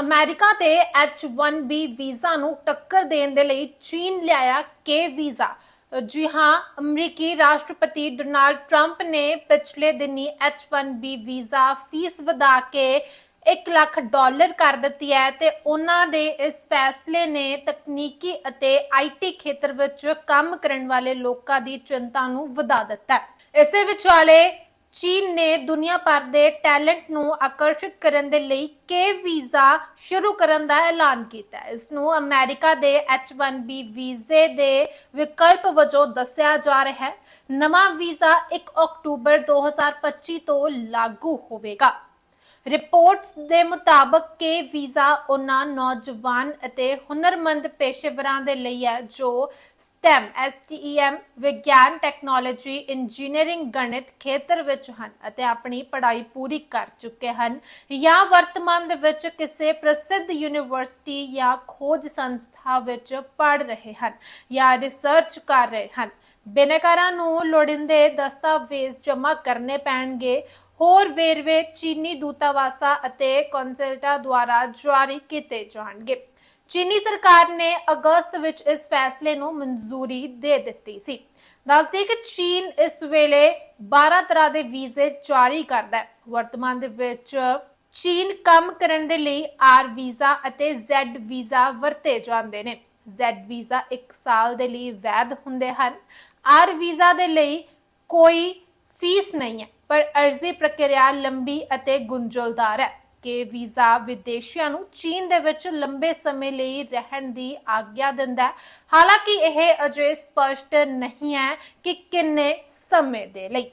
America ਤੇ H1B visa ਨੂੰ ਟੱਕਰ ਦੇਣ ਦੇ ਲਈ ਚੀਨ ਲਿਆਇਆ ਕੇ ਵੀਜ਼ਾ। ਜੀ ਹਾਂ, ਅਮਰੀਕੀ ਰਾਸ਼ਟਰਪਤੀ ਡੋਨਾਲਡ ਟਰੰਪ ਨੇ ਪਿਛਲੇ ਦਿਨੀ H1B ਵੀਜ਼ਾ ਫੀਸ ਵਧਾ ਕੇ 1 ਲੱਖ ਡਾਲਰ ਕਰ ਦਿੱਤੀ ਹੈ ਤੇ ਉਹਨਾਂ ਦੇ ਇਸ ਫੈਸਲੇ ਨੇ ਤਕਨੀਕੀ ਅਤੇ ਆਈਟੀ ਖੇਤਰ ਵਿੱਚ ਕੰਮ ਕਰਨ ਵਾਲੇ ਲੋਕਾਂ ਦੀ ਚਿੰਤਾ ਨੂੰ ਵਧਾ ਦਿੱਤਾ ਹੈ। ਇਸੇ ਵਿਚਾਲੇ ਚੀਨ ਨੇ ਦੁਨੀਆ ਭਰ ਦੇ ਟੈਲੈਂਟ ਨੂੰ ਆਕਰਸ਼ਿਤ ਕਰਨ ਦੇ ਲਈ ਕੇ ਵੀਜ਼ਾ ਸ਼ੁਰੂ ਕਰਨ ਦਾ ਐਲਾਨ ਕੀਤਾ ਇਸ ਨੂੰ ਅਮਰੀਕਾ ਦੇ H1B ਵੀਜ਼ੇ ਦੇ ਵਿਕਲਪ ਵਜੋਂ ਦੱਸਿਆ ਜਾ ਰਿਹਾ ਹੈ। ਨਵਾਂ ਵੀਜ਼ਾ 1 ਅਕਤੂਬਰ 2025 ਤੋਂ ਲਾਗੂ ਹੋਵੇਗਾ। ਰਿਪੋਰਟਸ ਦੇ ਮੁਤਾਬਕ ਕਿ ਵੀਜ਼ਾ ਉਹਨਾਂ ਨੌਜਵਾਨ ਅਤੇ ਹੁਨਰਮੰਦ ਪੇਸ਼ੇਵਰਾਂ ਦੇ ਲਈ ਹੈ, ਜੋ STEM STEM ਵਿਗਿਆਨ, ਟੈਕਨੋਲੋਜੀ, ਇੰਜੀਨੀਅਰਿੰਗ, ਗਣਿਤ ਖੇਤਰ ਵਿੱਚ ਹਨ ਅਤੇ ਆਪਣੀ ਪੜ੍ਹਾਈ ਪੂਰੀ ਕਰ ਚੁੱਕੇ ਹਨ ਜਾਂ ਵਰਤਮਾਨ ਦੇ ਵਿੱਚ ਕਿਸੇ ਪ੍ਰਸਿੱਧ ਯੂਨੀਵਰਸਿਟੀ ਜਾਂ ਖੋਜ ਸੰਸਥਾ ਵਿੱਚ ਪੜ੍ਹ ਰਹੇ ਹਨ ਜਾਂ ਰਿਸਰਚ ਕਰ ਰਹੇ ਹਨ। ਬਿਨੈਕਾਰਾਂ ਨੂੰ ਲੋੜੀਂਦੇ ਦਸਤਾਵੇਜ਼ ਜਮ੍ਹਾਂ ਕਰਨੇ ਪੈਣਗੇ। ਹੋਰ ਵੇਰਵੇ ਚੀਨੀ ਦੂਤਾਵਾਸਾਂ ਅਤੇ ਕੌਂਸਲਟਾਂ ਦੁਆਰਾ ਜਾਰੀ ਕੀਤੇ ਜਾਣਗੇ। ਚੀਨੀ ਸਰਕਾਰ ਨੇ ਅਗਸਤ ਵਿੱਚ ਇਸ ਫੈਸਲੇ ਨੂੰ ਮਨਜ਼ੂਰੀ ਦੇ ਦਿੱਤੀ ਸੀ। ਦੱਸਦੇ ਕਿ ਚੀਨ ਇਸ ਵੇਲੇ 12 ਤਰ੍ਹਾਂ ਦੇ ਵੀਜ਼ੇ ਜਾਰੀ ਕਰਦਾ ਹੈ। ਵਰਤਮਾਨ ਦੇ ਵਿੱਚ ਚੀਨ ਕੰਮ ਕਰਨ ਦੇ ਲਈ ਆਰ ਵੀਜ਼ਾ ਅਤੇ ਜ਼ੈਡ ਵੀਜ਼ਾ ਵਰਤੇ ਜਾਂਦੇ ਨੇ। ਜ਼ੈਡ ਵੀਜ਼ਾ 1 ਸਾਲ ਦੇ ਲਈ ਵੈਧ ਹੁੰਦੇ ਹਨ। ਆਰ ਵੀਜ਼ਾ ਦੇ ਲਈ ਕੋਈ ਫੀਸ ਨਹੀਂ ਹੈ। ਪਰ ਅਰਜ਼ੀ ਪ੍ਰਕਿਰਿਆ ਲੰਬੀ ਅਤੇ ਗੁੰਝਲਦਾਰ ਹੈ ਕਿ ਵੀਜ਼ਾ ਵਿਦੇਸ਼ੀਆਂ ਨੂੰ ਚੀਨ ਦੇ ਵਿੱਚ ਲੰਬੇ ਸਮੇਂ ਲਈ ਰਹਿਣ ਦੀ ਆਗਿਆ ਦਿੰਦਾ ਹੈ। ਹਾਲਾਂਕਿ ਇਹ ਅਜੇ ਸਪਸ਼ਟ ਨਹੀਂ ਹੈ ਕਿ ਕਿੰਨੇ ਸਮੇਂ ਦੇ ਲਈ।